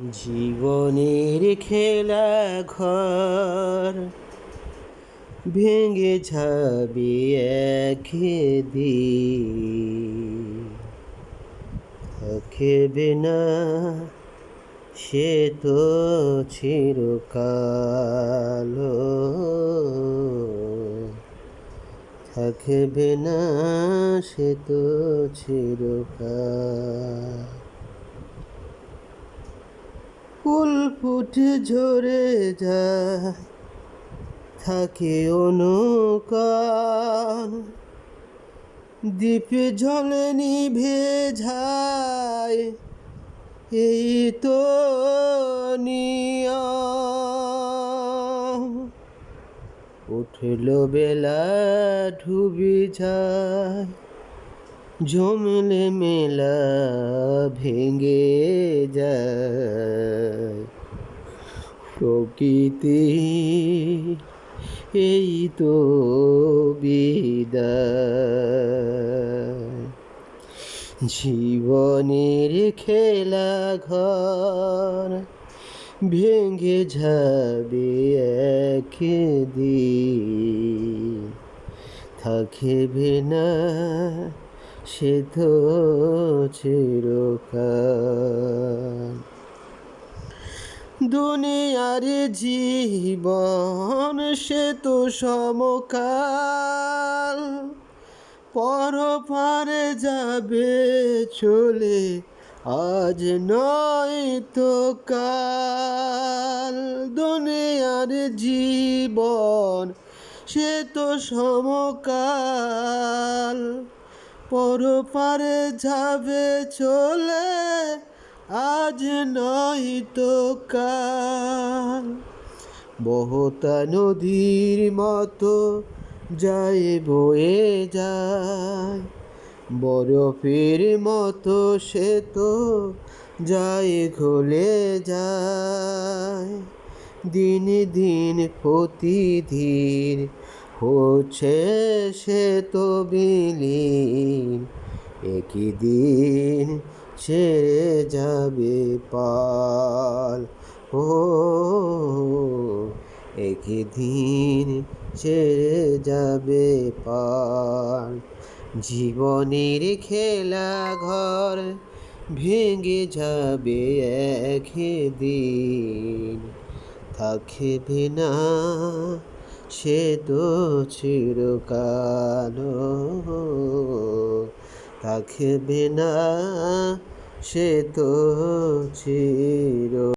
জীবনের খেলা ঘর ভেঙে যাবে একদিন। থাকবে না, সে তো চিরকাল। থাকবে না, সে তো চিরকাল। ফুটে ঝরে যায়, থাকে অনুকাল দ্বীপে জলে নিভে যায়, এই তো উঠল বেলা ডুবি যায়, জমলে মেলা ভেঙে যায়। প্রকৃতি, এই তো বিদায়। জীবনের খেলা ঘর ভেঙে যাবে একদিন। থাকবে না সে তো চিরকাল। দুনিয়ার জীবন সে তো সমকাল। পর পারে যাবে চলে আজ নয় তো কাল। দুনিয়ার জীবন সে তো সমকাল। পর পারে যাবে চলে আজ নয় তো কাল। বহুতা নদীর মতো যায় বয়ে যায় বরফের মতো সে তো যায় গলে যায়। দিন দিন প্রতিদিন হচ্ছে সে তো বিলীন। একই দিন ছেড়ে যাবে পাল। ও একই দিন ছেড়ে যাবে পাল। জীবনের খেলা ঘর ভেঙে যাবে একদিন। থাকবে না সে তো চিরকাল। থাকবে না সে তো চির